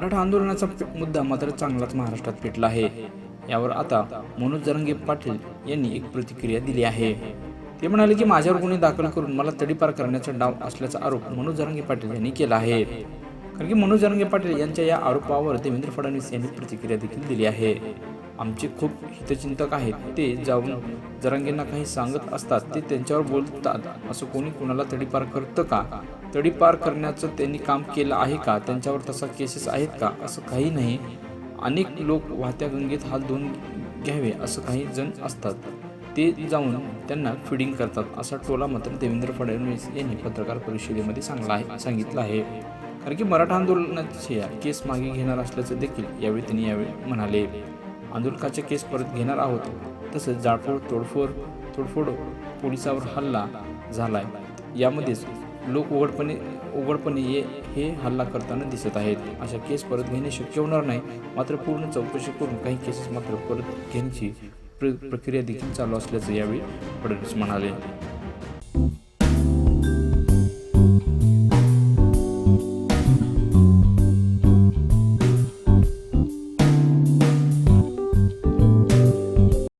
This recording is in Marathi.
मराठा आंदोलनाचा मुद्दा मात्र चांगलाच महाराष्ट्रात पेटला आहे. यावर आता मनोज जरंगे पाटील यांनी एक प्रतिक्रिया दिली आहे. ते म्हणाले की माझ्यावर गुन्हे दाखल करून मला तडीपार करण्याचा डाव असल्याचा आरोप मनोज जरंगे पाटील यांनी केला आहे. कारण की मनोज जरंगे पाटील यांच्या या आरोपावर देवेंद्र फडणवीस यांनी प्रतिक्रिया देखील दिली आहे. आमचे खूप हितचिंतक आहेत. ते जाऊन जरांगेंना काही सांगत असतात ते त्यांच्यावर बोलतात. असं कोणी कुणाला तडीपार करतं का? तडीपार करण्याचं त्यांनी काम केलं आहे का? त्यांच्यावर तसा केसेस आहेत का? असं काही नाही. अनेक लोक वाहत्या गंगेत हात धुवून घ्यावे असं काही जण असतात. ते जाऊन त्यांना फिडिंग करतात. असा टोला मात्र देवेंद्र फडणवीस यांनी पत्रकार परिषदेमध्ये सांगला आहे सांगितलं आहे. कारण की मराठा आंदोलनाचे केस मागे घेणार असल्याचं देखील यावेळी त्यांनी यावेळी म्हणाले. आंदोलकाचे केस परत घेणार आहोत तसंच जाळफोड तोडफोड तोडफोड पोलिसावर हल्ला झालाय. यामध्येच लोक उघडपणे उघडपणे ये हे हल्ला करताना दिसत आहेत. अशा केस परत घेणे शक्य होणार नाही. मात्र पूर्ण चौकशी करून काही केसेस मात्र परत घेण्याची प्र प्रक्रिया देखील चालू असल्याचं यावेळी फडणवीस म्हणाले.